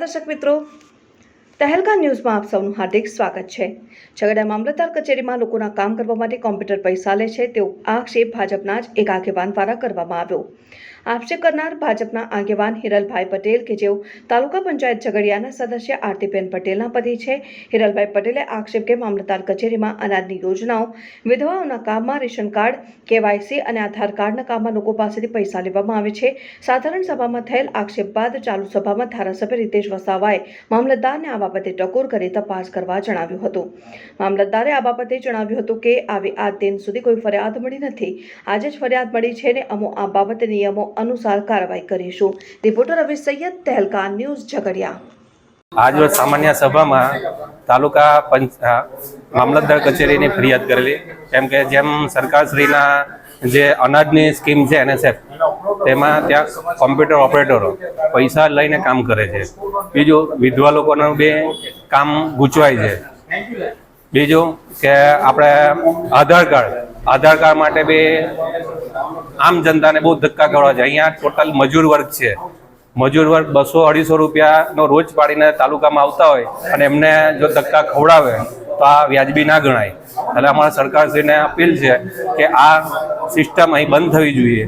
દર્શક મિત્રો તહેલકા ન્યૂઝમાં આપ સૌનું હાર્દિક સ્વાગત છે. છગડા મામલતદાર કચેરીમાં લોકોના કામ કરવા માટે કોમ્પ્યુટર પૈસા લે છે તેવો આક્ષેપ ભાજપના જ એક આગેવાન દ્વારા કરવામાં આવ્યો. આક્ષેપ કરનાર ભાજપના આગેવાન હિરલભાઈ પટેલ કે જેઓ તાલુકા પંચાયત ઝઘડિયાના સદસ્ય આરતીબેન પટેલના પતિ છે, હિરલભાઈ પટેલે આક્ષેપ કે મામલતદાર કચેરીમાં અનાજની યોજનાઓ, વિધવાઓના કામમાં રેશન કાર્ડ, કેવાયસી અને આધાર કાર્ડના કામમાં લોકો પાસેથી પૈસા લેવામાં આવે છે. સાધારણ સભામાં થયેલ આક્ષેપ બાદ ચાલુ સભામાં ધારાસભ્ય રીતેશ વસાવાએ મામલતદારને આ બાબતે ટકોર કરી તપાસ કરવા જણાવ્યું હતું. મામલતદારે આ બાબતે જણાવ્યું હતું કે, આવી આ દિન સુધી કોઈ ફરિયાદ મળી નથી. આજે જ ફરિયાદ મળી છે ને અમો આ બાબતે નિયમો અનુસાર કાર્યવાહી કરીશું. Reporter Ravi Saiyad Tehelka news, Jhagadia. આજરોજ સામાન્ય સભામાં તાલુકા પંચ મામલતદાર કચેરીની ફરિયાદ કરેલી. કેમ કે જેમ સરકારશ્રીના જે અનાજની સ્કીમ છે, એનએસએફ, તેમાં ત્યાં કોમ્પ્યુટર ઓપરેટરો પૈસા લઈને કામ કરે છે. બીજું, વિધવા લોકોનું બે કામ ગૂંચવાય છે. બીજું કે આપણે આધાર કાર્ડ આધાર કાર્ડ માટે બી આમ જનતાને બહુ ધક્કા કરવા છે. અહીંયા ટોટલ મજૂર વર્ગ છે. મજૂર વર્ગ બસો અઢીસો રૂપિયાનો રોજ પાડીને તાલુકામાં આવતા હોય અને એમને જો ધક્કા ખવડાવે તો આ વ્યાજબી ના ગણાય. એટલે અમારા સરકારશ્રીને અપીલ છે કે આ સિસ્ટમ અહીં બંધ થવી જોઈએ.